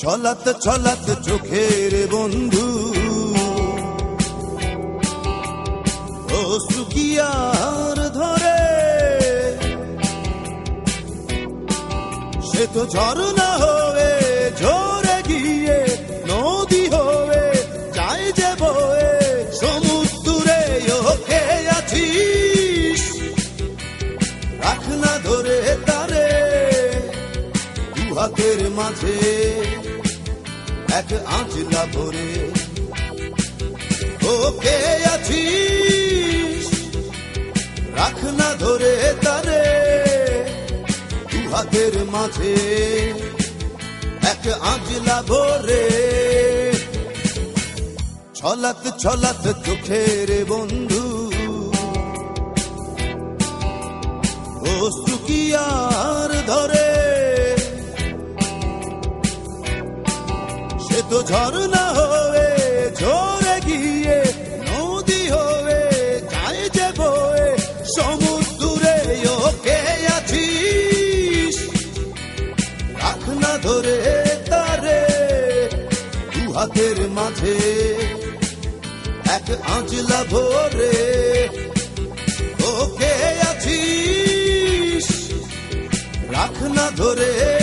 ছলাত ছলাত চোখের বন্ধু। ও সুকিয়ার ধরে সে তো ঝরনা হাতের মাঝে এক আঁচলা ভরে, ওকে আছিস? রাখ না ধরে তারে। দু হাতের মাঝে এক আঁচলা ভরে, ছলাত ছলাত চোখের বন্ধু। বস্তু কি আর ধরে তো ঝরনা হয়ে, ঝরে গিয়ে নদী হয়ে, যায় যে বয়ে, সমুদ্রে ওকে আছিস। রাখ না ধরে তারে, দু হাতের মাঝে, এক আঁচলা ভরে, ওকে আছিস। রাখ না ধরে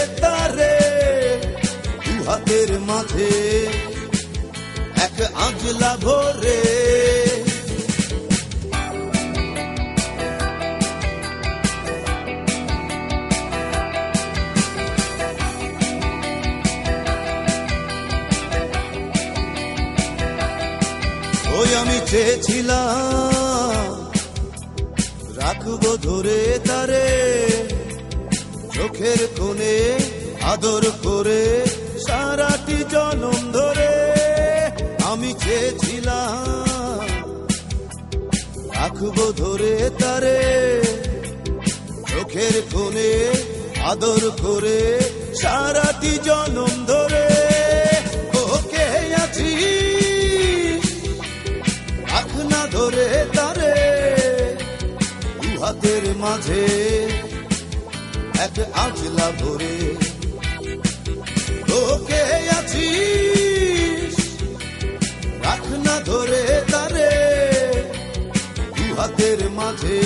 আঁচলা ভরে। ওই আমি চেয়েছিলাম, রাখব ধরে তারে, চোখের কোণে আদর করে, সারাটি জনম ধরে আমি চেয়েছিলাম। রাখব ধরে তারে, চোখের কোণে আদর করে, সারাটি জনম ধরে। ওকে আছিস রাখ না ধরে তারে। হাতের মাঝে এক আঁচলা ভরে। ওকে আছিস রাখ না ধরে তারে, দু হাতের মাঝে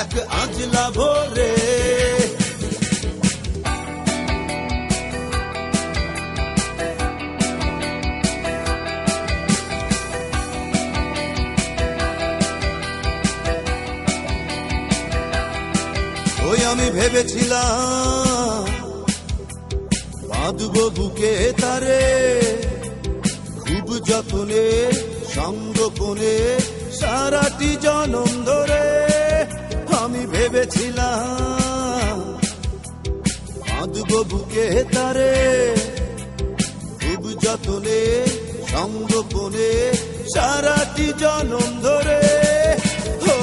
এক আঁচলা ভরে। ওই আমি ভেবেছিলাম, বাঁধব বুকে তারে। যতনে সঙ্গোপনে সারাটি জনম ধরে আমি ভেবেছিলাম বাঁধব বুকে তারে। খুব যতনে সঙ্গোপনে সারাটি জনম ধরে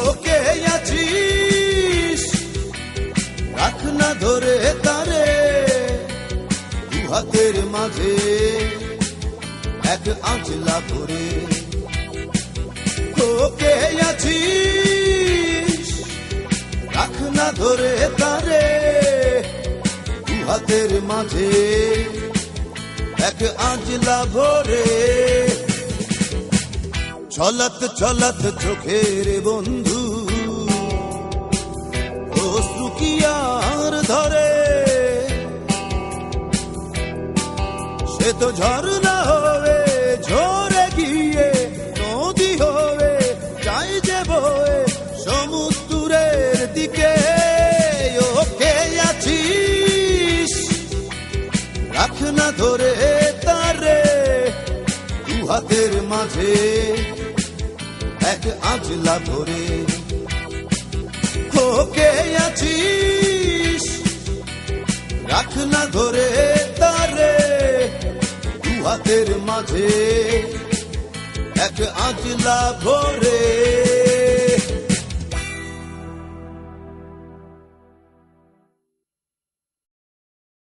ওকে আছিস? রাখ না ধরে তারে হাতের মাঝে এক আঁচলা ভরে ওকে আছিস, রাখ না ধরে তারে হাতের মাঝে। এক আঁচলা ভরে ছলাত ছলাত চোখের বন্ধু, অশ্রু কি ধরে? সে তো ঝরনা রাখ না ধরে তারে দু হাতের মাঝে। এক আঁচলা ধরে। ওকে আছিস, রাখ না ধরে তারে দু হাতের মাঝে। এক আঁচলা ভরে।